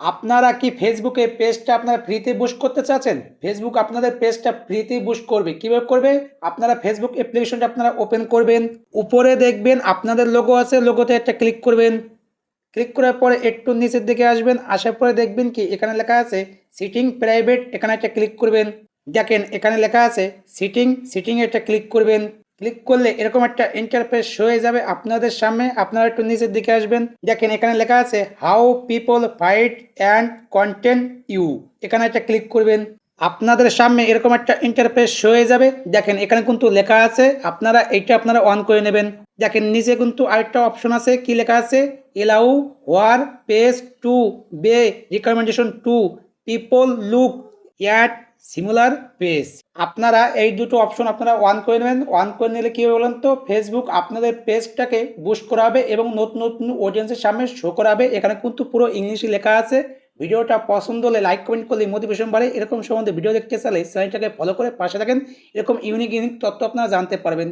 আপনারা কি ফেসবুকে পেজটা আপনারা ফ্রিতে বুস্ট করতে চাচ্ছেন? ফেসবুক আপনাদের পেজটা ফ্রিতে বুস্ট করবে। কীভাবে করবে? আপনারা ফেসবুক অ্যাপ্লিকেশনটা আপনারা ওপেন করবেন। উপরে দেখবেন আপনাদের লোগো আছে লোগোতে একটা ক্লিক করবেন। ক্লিক করার পরে একটু নিচের দিকে আসবেন। আসার পরে দেখবেন কি এখানে লেখা আছে সিটিং প্রাইভেট এখানে একটা ক্লিক করবেন। দেখেন এখানে লেখা আছে সিটিং সিটিংয়ে একটা ক্লিক করবেন। ক্লিক করলে এরকম একটা ইন্টারফেস হয়ে যাবে আপনাদের সামনে। আপনারা একটু নিচের দিকে আসবেন। দেখেন এখানে লেখা আছে how people find and contact you এখানে একটা ক্লিক করবেন। আপনাদের সামনে এরকম একটা ইন্টারফেস হয়ে যাবে। দেখেন এখানে কিন্তু লেখা আছে, আপনারা এইটা আপনারা অন করে নেবেন। দেখেন নিচে কিন্তু আরেকটা অপশন আছে, কি লেখা আছে? Allow your page to be recommendation to people look at similar page আপনারা এই দুটো অপশন আপনারা অন করে নেবেন। অন করে নিলে কী হবে বলেন তো? ফেসবুক আপনাদের পেজটাকে বুস্ট করাবে এবং নতুন নতুন অডিয়েন্সের সামনে শো করাবে। এখানে কিন্তু পুরো ইংলিশে লেখা আছে। ভিডিওটা পছন্দ হলে লাইক কমেন্ট করলে মোটিভেশন বাড়ে। এরকম সম্বন্ধে ভিডিও দেখতে চাইলে চ্যানেলটাকে ফলো করে পাশে থাকেন। এরকম ইউনিক ইউনিক তথ্য আপনারা জানতে পারবেন।